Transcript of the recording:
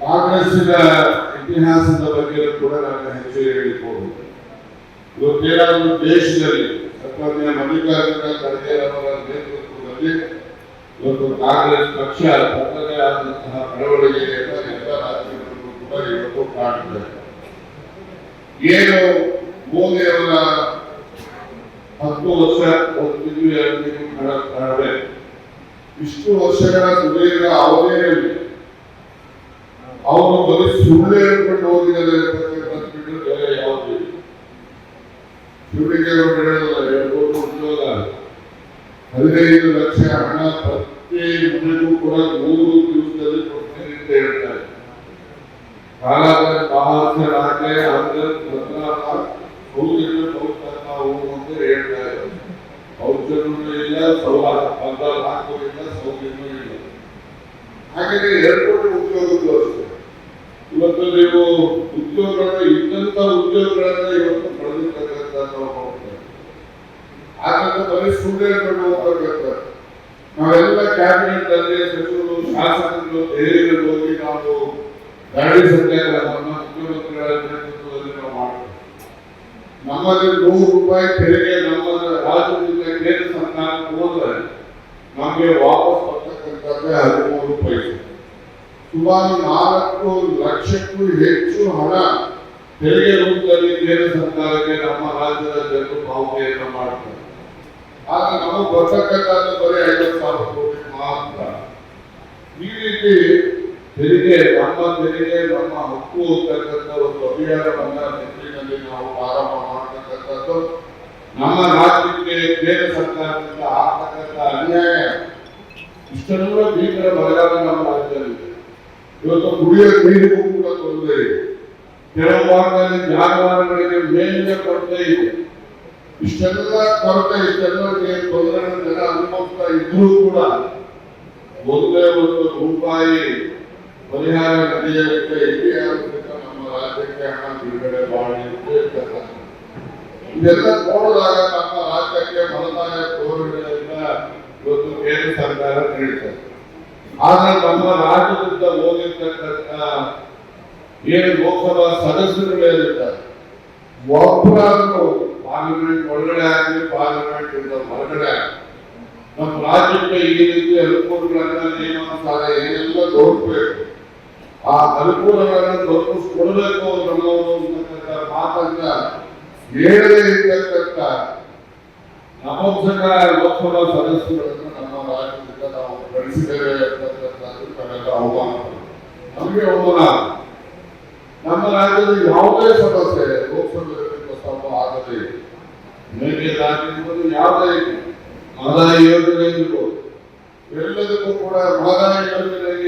ಕಾಂಗ್ರೆಸ್ಸಿನ ಇತಿಹಾಸದ ಬಗ್ಗೆ ಕೂಡ ನಾನು ಹೆಚ್ಚು ಹೇಳಿಕೊಂಡು ಇವತ್ತೇನಾದರೂ ದೇಶದಲ್ಲಿ ಸನ್ಮಾನ್ಯ ಮಲ್ಲಿಕಾರ್ಜುನ ಖರ್ಗೆ ಅವರ ನೇತೃತ್ವದಲ್ಲಿ ಇವತ್ತು ಕಾಂಗ್ರೆಸ್ ಪಕ್ಷ ತನ್ನದೇ ಆದಂತಹ ಬೆಳವಣಿಗೆಯನ್ನು ಎಲ್ಲ ರಾಜ್ಯಗಳಲ್ಲೂ ಕೂಡ ಇವತ್ತು ಕಾಣ್ತದೆ. ಏನು ಮೋದಿ ಅವರ ಹತ್ತು ವರ್ಷ ಒಂದು ಕಾರಣ ಇಷ್ಟು ವರ್ಷಗಳ ಸುದೀರ್ಘ ಅವಧಿಯಲ್ಲಿ ಅವರು ಬರೀ ಸುಳ್ಳು ಹೇಳ್ಕೊಂಡು ಹೋಗಿದ್ದಾರೆ ಹದಿನೈದು ಲಕ್ಷ ಹಣ ಪ್ರತಿ ಮನೆಗೂ ಕೂಡ ಮೂರು ದಿವಸದಲ್ಲಿ ಕೊಡ್ತೀನಿ ಅಂತ ಹೇಳ್ತಾರೆ. ಮಹಾಸರಾಗೆ ಅಂದ್ರೆ ಅಂತ ಹೇಳ್ತಾ ಇದ್ದಾರೆ ಸೌಜನ್ಯನೂ ಇಲ್ಲ ಸೌಲ ಅಂತ ಹಾಕೂ ಇಲ್ಲ ಹಾಗೆ ಅಷ್ಟೇ ಇವತ್ತು ನೀವು ಉದ್ಯೋಗಗಳು ಇಂತ ಉದ್ಯೋಗಗಳನ್ನ ಇವತ್ತು ಪಡೆದಿರ್ತಕ್ಕಂಥ ನಾವು ಬರೀ ಸ್ಟೂಡೆಂಟ್ಗಳು ನಾವೆಲ್ಲ ಕ್ಯಾಬಿನೆಟ್ ಅಲ್ಲಿ ಸಚಿವರು, ಶಾಸಕರು ಹೋಗಿ ನಾವು ಗಾಡಿ ಸತ್ಯಾಗ್ರಹವನ್ನು ಮುಖ್ಯಮಂತ್ರಿಗಳ ನಮ್ಮಲ್ಲಿ ನೂರು ರೂಪಾಯಿ ತೆರಿಗೆ ನಮ್ಮ ರಾಜ್ಯದಿಂದ ಕೇಂದ್ರ ಹೋದ್ರೆ ನಮಗೆ ವಾಪಸ್ ಬರ್ತಕ್ಕಂಥದ್ದೇ ಹದಿಮೂರು ಪೈಸೆ ಸುಮಾರು ನಾಲ್ಕು ಲಕ್ಷಕ್ಕೂ ಹೆಚ್ಚು ಹಣ ತೆರಿಗೆ ರೂಪದಲ್ಲಿ ಕೇಂದ್ರ ಸರ್ಕಾರಕ್ಕೆ ನಮ್ಮ ರಾಜ್ಯದ ಜನರು ಪಾವತಿಯನ್ನು ಮಾಡ್ತಾರೆ. ಆಗ ನಮಗೆ ಬರ್ತಕ್ಕಂಥದ್ದು ಬರೀ ಐವತ್ತು ಸಾವಿರ ಕೋಟಿ ಮಾತ್ರ. ಈ ರೀತಿ ತೆರಿಗೆ, ನಮ್ಮ ತೆರಿಗೆ, ನಮ್ಮ ಹಕ್ಕು ಅಂತಕ್ಕಂಥ ಒಂದು ಅಭಿಯಾನವನ್ನ ನೆಚ್ಚಿನಲ್ಲಿ ನಾವು ಪ್ರಾರಂಭ ಮಾಡತಕ್ಕಂಥದ್ದು ನಮ್ಮ ರಾಜ್ಯಕ್ಕೆ ಕೇಂದ್ರ ಸರ್ಕಾರದಿಂದ ಆಗ್ತಕ್ಕಂಥ ಅನ್ಯಾಯ. ಇಷ್ಟೆಲ್ಲ ಭೀಕರ ಬರಗಾಲ ನಮ್ಮ ರಾಜ್ಯದಲ್ಲಿದೆ. ಇವತ್ತು ಕುಡಿಯೋ ನೀರಿಗೂ ಕೂಡ ತೊಂದರೆ ಇದೆ. ಕೆಲವು ಭಾಗದಲ್ಲಿ ಜಾನುವಾರುಗಳಿಗೆ ಮೇಲಿನ ಕೊರತೆ ಇದೆ. ಇಷ್ಟೆಲ್ಲ ಕೊರತೆ, ಇಷ್ಟೆಲ್ಲ ತೊಂದರೆ ಜನ ಅನುಭವಿಸ್ತಾ ಇದ್ರೂ ಕೂಡ ಒಂದೇ ಒಂದು ರೂಪಾಯಿ ಪರಿಹಾರ ನಡೆಯಲಿಕ್ಕೆ ಇಲ್ಲಿ ಆಗೋದ್ರಿಂದ ನಮ್ಮ ರಾಜ್ಯಕ್ಕೆ ಹಣ ಬಿಡುಗಡೆ ಮಾಡಿ ಇದೆಲ್ಲ ನೋಡಿದಾಗ ನಮ್ಮ ರಾಜ್ಯಕ್ಕೆ ಮಲತಾಯ ಧೋರಣೆಯಿಂದ ಇವತ್ತು ಕೇಂದ್ರ ಸರ್ಕಾರ ನೀಡುತ್ತದೆ ಆದ್ರೆ ನಮ್ಮ ರಾಜ್ಯದಿಂದ ಹೋಗಿರ್ತಕ್ಕಂಥ ಏನು ಲೋಕಸಭಾ ಸದಸ್ಯರು ಹೇಳಿರ್ತಾರೆ ಒಬ್ಬರಾದ್ರೂ ಪಾರ್ಲಿಮೆಂಟ್ ಒಳಗಡೆ ಆಗಲಿ ಪಾರ್ಲಿಮೆಂಟ್ ಇಂದ ಹೊರಗಡೆ ನಮ್ಮ ರಾಜ್ಯಕ್ಕೆ ಈ ರೀತಿ ಅನುಕೂಲಗಳನ್ನ ನೇಮಿಸ್ತಾರೆ ಏನೆಲ್ಲ ದೊರಕಬೇಕು ಆ ಅನುಕೂಲಗಳನ್ನ ದೊರಕಿಸ್ಕೊಡ್ಬೇಕು ನಮ್ಮವರು ಅಂತಕ್ಕಂಥ ಮಾತನ್ನ ಹೇಳದೇ ಇರ್ತಕ್ಕಂಥ ನಪಂಸಕ ಲೋಕಸಭಾ ಸದಸ್ಯರನ್ನು ರಾಜ್ಯದಿಂದ ನಾವು ಗಳಿಸಿದ್ದೇವೆ ಅಂತಕ್ಕಂಥದ್ದು ನಮ್ಮೆಲ್ಲ ಅವಮಾನ ನಮಗೆ ಅವಮಾನ ನಮ್ಮ ರಾಜ್ಯದಲ್ಲಿ ಯಾವುದೇ ಸಮಸ್ಯೆ ಲೋಕಸಭೆ ಪ್ರಸ್ತಾಪ ಆಗದೆ. ಮೇಕೆದಾಟಿರ್ಬೋದು ಯಾವುದೇ. ಆದಾಯ ಯೋಜನೆ ಎಲ್ಲದಕ್ಕೂ ಕೂಡ ಮಾದಾಯ ಯೋಜನೆಗೆ